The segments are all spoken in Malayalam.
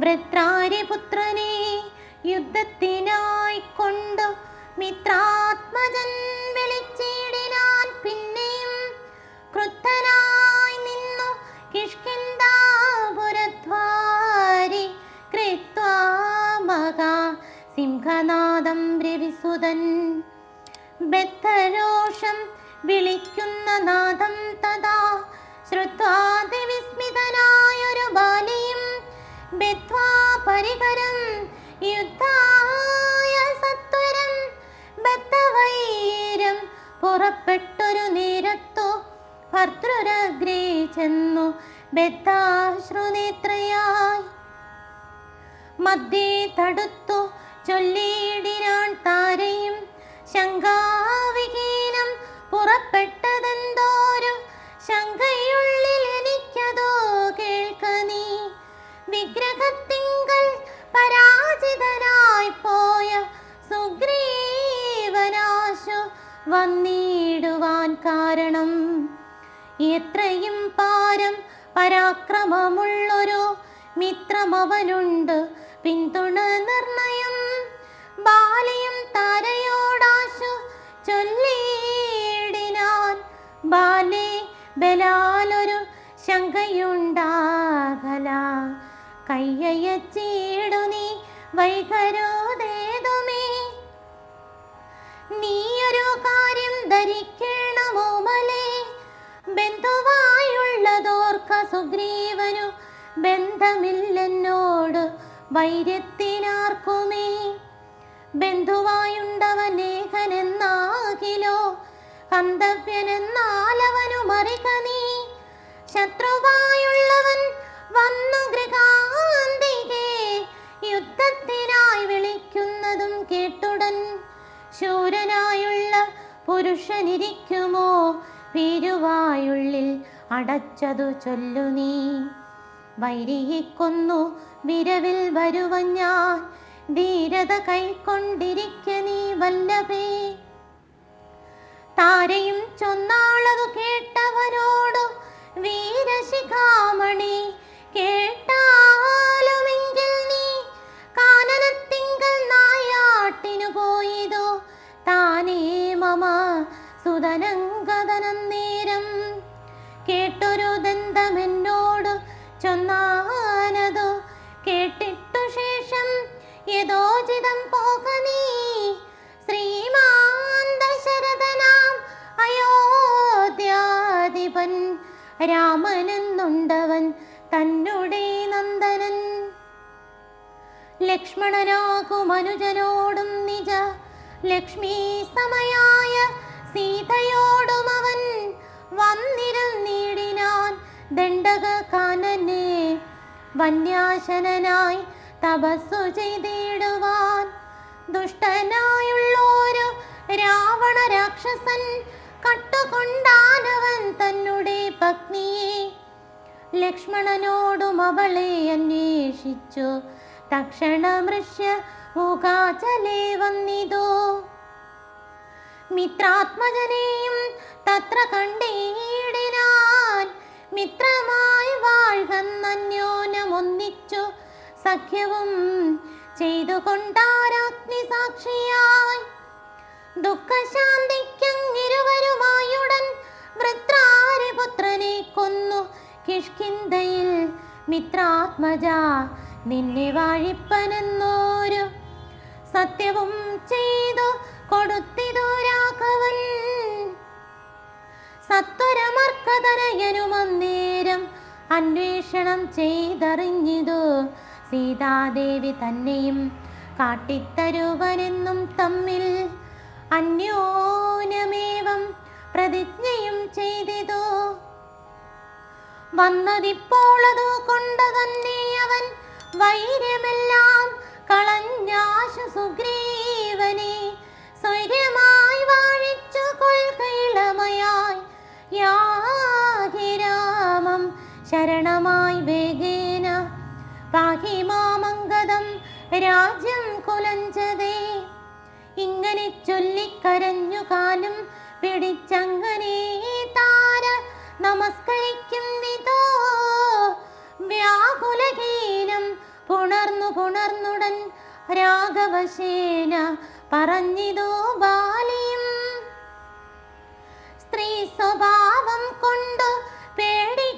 വൃത്രാരിപുത്രനെ യുദ്ധത്തിനായി കൊണ്ടു മിത്രാത്മജൻ വിളിച്ചിടിനാൻ പിന്നെയും ക്രുദ്ധനായി നിന്നു കിഷ്കിന്ദാപുരദ്വാരി. കൃത്വാ മഹാ സിംഹനാദം രവിസുതൻ. ബദ്ധരോഷം വിളിക്കുന്ന നാദം തഥാ. ശ്രുത്വാതിവിസ്മിതനായൊരു ബാലിയും ബദ്ധ്വാ യുദ്ധായ സത്വരം. ബദ്ധവൈരം പുറപ്പെട്ടൊരു നേരത്തു ഭർത്തൃരഗ്രേ ചെന്നു ബദ്ധാശ്രുനേത്രയായി. മധ്യേ തടുത്തു ചൊല്ലിയിടിനാൻ താരയും ശങ്കാവിഹീനം പുറപ്പെട്ടതെന്തോരും ശങ്കയുള്ളിൽ വന്നിടുവാൻ കാരണം. എത്രയും പാരം പരാക്രമമുള്ളൊരു മിത്രമവനുണ്ട്. പിന്തുണ നിർണയം ബാലയും താരയോടാശു ചൊല്ലിയിടിനാൻ ബാലെ ബലാലൊരു ശങ്കയുണ്ടാകല. കയ്യയച്ചിടു ബന്ധുവായുള്ളതോർക്ക സുഗ്രീവനു ബന്ധമില്ലെന്നോട് വൈര്യത്തിനാർക്കുമേ? ബന്ധുവായുണ്ടവനേകനെന്നാകിലോ? കന്തവ്യനെന്നാലവനു മറിക നീ? ശത്രുവായുള്ളവൻ വന്നു ഗൃഹാന്തികെ? യുദ്ധത്തിനായി വിളിക്കുന്നതും കേട്ടുടൻ ശൂരനായുള്ള പുരുഷനിരിക്കുമോ? ഭീരുവായുള്ളിൽ അടച്ചതു ചൊല്ലു നീ. വൈരിയിക്കൊന്നു കൊന്നു വിരവിൽ വരുവ ഞാൻ. ധീരത കൈക്കൊണ്ടിരിക്ക നീ വല്ലഭേ. താരയും ചൊന്നാളതു കേട്ടവനോടു രാമനെന്നുണ്ടവൻ തന്നുടെ നന്ദനൻ. ലക്ഷ്മണനാകുമനുജനോടും നിജ ലക്ഷ്മി സമയായ സീതയോടും അവൻ. വന്നിരുന്നിടിനാൻ ദണ്ഡക കാനനെ വന്യാശനായി തപസ്സു ചെയ്തിടുവാൻ. ദുഷ്ടനായുള്ളോരു രാവണ രാക്ഷസൻ കട്ടുകൊണ്ടാനവൻ പത്നിയെ ലക്ഷ്മണനോടും അവളെ അന്വേഷിച്ചു. തക്ഷണമൃഷ്യ മുഖാചലേ വന്നിതോ. മിത്രാത്മജനെയും തത്ര കണ്ടിടിനാൻ മിത്രമായി വാഴ്കന്നന്യോനമൊന്നിച്ചു സഖ്യവും ചെയ്തുകൊണ്ടാരാഗ്നി സാക്ഷിയായി. ദുഃഖശാന്തിക്കങ്ങിരുവരുമായുടൻ വൃത്രാരിപുത്രനെ കൊന്നു. കിഷ്കിന്തയിൽ മിത്രാത്മജ നിന്നെ വാഴിപ്പനെന്നോരു സത്യവും ചെയ്തു കൊടുത്തിതു രാഘവൻ. അന്വേഷണം ചെയ്തറിഞ്ഞിതു. സീതാദേവി തന്നെയും കാട്ടിത്തരുവനെന്നും തമ്മിൽ അന്യോന്യമേവം പ്രതിജ്ഞയും ചെയ്തിതു? വന്നതിപ്പോളതു കൊണ്ട് തന്നെ അവൻ വൈര്യമെല്ലാം കളഞ്ഞാശു സുഗ്രീവനെ. സ്വൈര്യമായി വാഴിച്ചു കൊൽകൈളമയായി യാഹിരാമം ശരണമായി വേഗേന. പാഹി മാമംഗതം രാജ്യം കുലഞ്ചതേ. ഇങ്ങനെ ചൊല്ലിക്കരഞ്ഞു കാലും പിടിച്ചങ്ങനെ താര നമസ്കരിക്കും വിതോ വ്യാകുലഹീനം പുണർന്നുടൻ രാഘവശേന പറഞ്ഞിതോ ബാലിയും? സ്ത്രീ സ്വഭാവം കൊണ്ട് പേടികായേതുമേ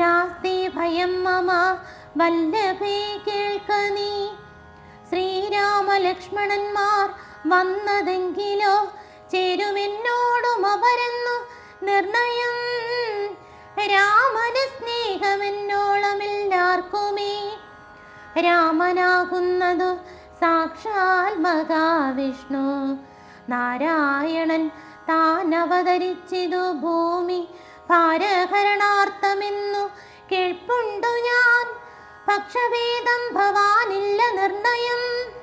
നാസ്തി ഭയം മമ വല്ലഭേ കേൾക്ക നീ. ശ്രീരാമലക്ഷ്മണന്മാർ വന്നതെങ്കിലോ? ചേരുമെന്നോടും അവരെന്നു നിർണയം. രാമന സ്നേഹമെന്നോളമില്ലാർക്കുമേ? രാമനാകുന്നതു സാക്ഷാൽ മഹാവിഷ്ണു. നാരായണൻ താൻ അവതരിച്ചിതു ഭൂമി. ഭാരഹരണാർത്ഥമെന്നു കേൾപ്പുണ്ടു ഞാൻ. പക്ഷഭേദം ഭവാനില്ല നിർണയം.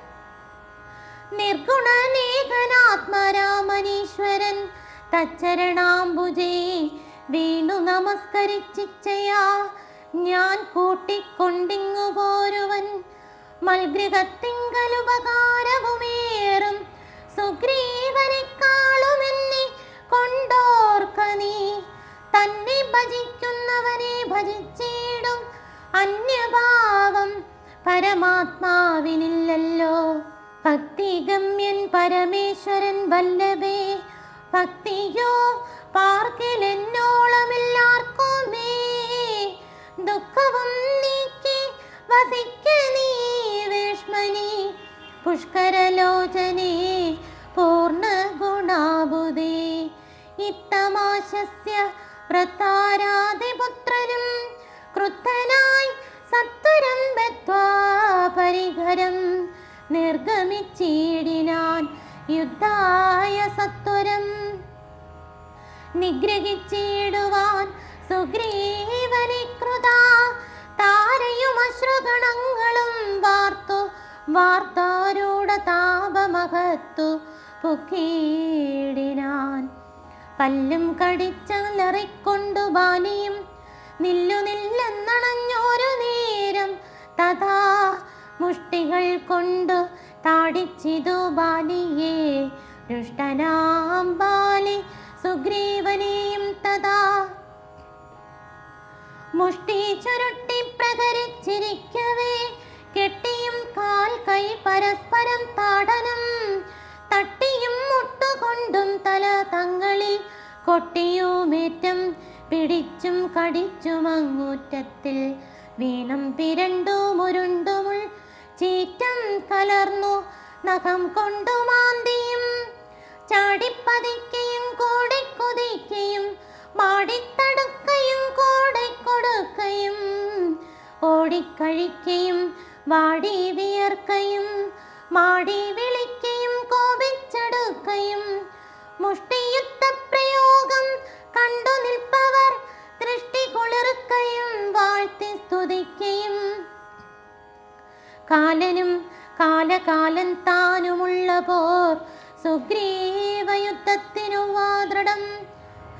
നിർഗുണനേകനാത്മരാമനീശ്വരൻ തച്ചരണാംബുജേ വീണു നമസ്കരിച്ചിച്ചയാ. ഞാൻ കൂട്ടിക്കൊണ്ടിങ്ങു പോരുവൻ മൽഗൃഹത്തിങ്കലുപകാരവുമേറും. സുഗ്രീവനെക്കാളുമെന്നെ കൊണ്ടോർക്ക നീ. തന്നെ ഭജിക്കുന്നവനെ ഭജിച്ചിടും. അന്യഭാവം പരമാത്മാവിനില്ലല്ലോ. ഭക്തിഗമ്യൻ പരമേശ്വരൻ വല്ലഭേ. ഭക്തിയോ പാർക്കിലെന്നോളമില്ലാർക്കുമേ. ദുഃഖവും നീക്കി വസിക്ക നീ വേഷ്മനി പുഷ്കരലോചനേ പൂർണ ഗുണാബുദേ ഇത്തമാശസ്യ വ്രതാരാതിപുത്രനും ക്രുദ്ധനായി സത്വരം ബത്വാ പരിഹരം. നിർഗമിച്ചിടിനാൻ യുദ്ധായ സത്വരം. നിഗ്രഹിച്ചിടുവാൻ സുഗ്രീവനെ കൃത താരയും അശ്രുഗണങ്ങളും വാർത്തു. വാർത്താരൂഢ താപമകത്തു പുക്കീടിനാൻ പല്ലും കടിച്ചലറിക്കൊണ്ടു ബാലിയും. നില്ലു മുഷ്ടികൾ കൊണ്ടു താടിച്ചിതു ബാലിയെ. ദുഷ്ടനാം ബാലി സുഗ്രീവനെയും തഥാ. മുഷ്ടി ചുരുട്ടി പ്രകരിച്ചിരിക്കവേ. കെട്ടിയും കാൽ കൈ പരസ്പരം താടനം. തട്ടിയും മുട്ടുകൊണ്ടും തല തങ്ങളിൽ കൊട്ടിയുമേറ്റം. പിടിച്ചും കടിച്ചും അങ്ങൂറ്റത്തിൽ വീണം പിരണ്ടും ഉരുണ്ടുമുൾ ചീറ്റം കലർന്നു നഖം കൊണ്ടു മാന്തിയും. ചാടിപ്പതിക്കയും കൂടെ കൊതിക്കയും മാടിത്തടുക്കയും കൂടെ കൊടുക്കയും ഓടിക്കഴിക്കയും വാടി വിയർക്കയും മാടി വിളിക്കയും കാലനും കാലകാലൻ താനുമുള്ള പോർ. സുഗ്രീവയുദ്ധത്തിനു വാദൃഢം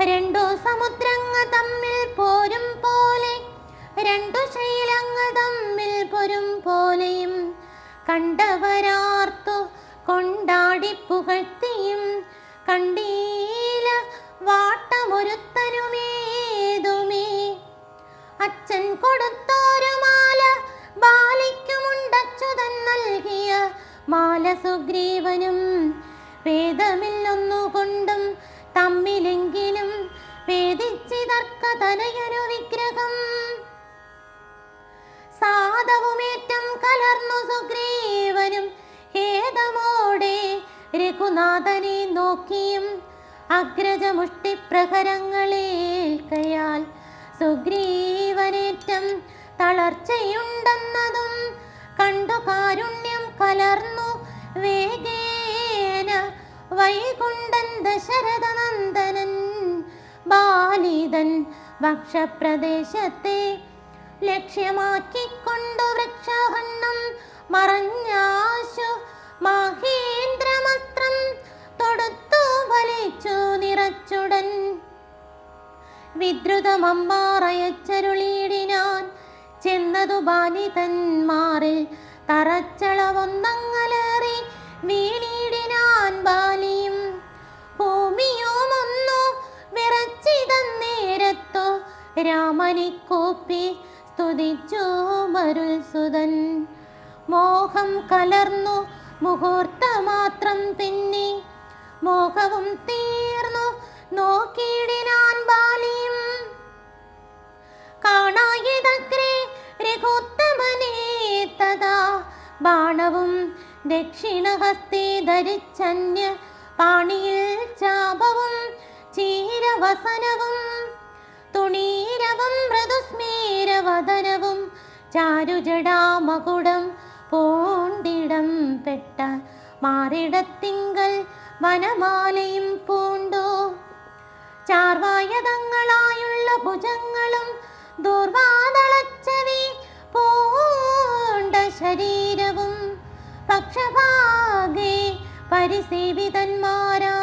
രണ്ടു സമുദ്രങ്ങ തമ്മിൽ പോരും പോലെ. രണ്ടു ശൈലങ്ങ തമ്മിൽ പൊരും പോലെയും. കണ്ടവരാർത്തു കൊണ്ടാടി പുകഴ്ത്തിയും. കണ്ടീല വാട്ടമൊരുത്തനുമേതുമേ. അച്ഛൻ കൊടുത്തോരു മാല ബാലിക്കുമുണ്ടച്ചുതൻ നൽകിയ മാല സുഗ്രീവനും വേദമില്ലൊന്നുകൊണ്ടും തമ്മിലെങ്കിലും വേദിച്ചിതർക്ക തനയൊരു വിഗ്രഹം. സാധവുമേറ്റം കലർന്നു സുഗ്രീവനും ഹേതമോടെ രഘുനാഥനെ നോക്കിയും അഗ്രജമുഷ്ടിപ്രഹരങ്ങളേൽക്കയാൽ സുഗ്രീവനേറ്റം തളർച്ചയുണ്ടെന്നതും കണ്ടു കലർന്നു വേഗേന വൈകുണ്ഠൻ ദശരഥനന്ദനൻ ബാലിതൻ വക്ഷപ്രദേശത്തെ ലക്ഷ്യമാക്കിക്കൊണ്ടു വൃക്ഷഹണ്ണം മറഞ്ഞാശു മഹേന്ദ്രമസ്ത്രം തൊടുത്തു വലിച്ചു നിറച്ചുടൻ. വിദ്രുതമമ്മാറയച്ചരുളിയിടിനാൻ ചെന്നതു ബാലിതന്മാറിൽ തറച്ചളവൊന്നങ്ങലേറി വീണിടിനാൻ ബാലിയും ഭൂമിയുമൊന്നു വിറച്ചിതന്നേരത്തു രാമനെ കോപ്പി സ്തുതിച്ചു മരുൾ സുതൻ മോഹം കലർന്നു മുഹൂർത്തമാത്രം പിന്നെ മോഹവും തീർന്നു നോക്കിയിടിനാൻ ബാലിയും. കാണായതഗ്രേ രഘുത്തമനേ തഥാ ബാണവും ദക്ഷിണഹസ്തേ ധരിച്ചന്യ പാണിയിൽ ചാപവും ചീരവസനവും തുണീരവം മൃദുസ്മീരവദനവും ചാരുജടാമകുടം പൂണ്ടിടം പെട്ട മാറിടത്തിങ്കൽ വനമാലയും പൂണ്ടു. ചാർവായതങ്ങളായുള്ള ഭുജങ്ങളും ദുർവാതളച്ചവി പൂണ്ട ശരീരവും പക്ഷഭാഗേ പരിസേവിതന്മാരാ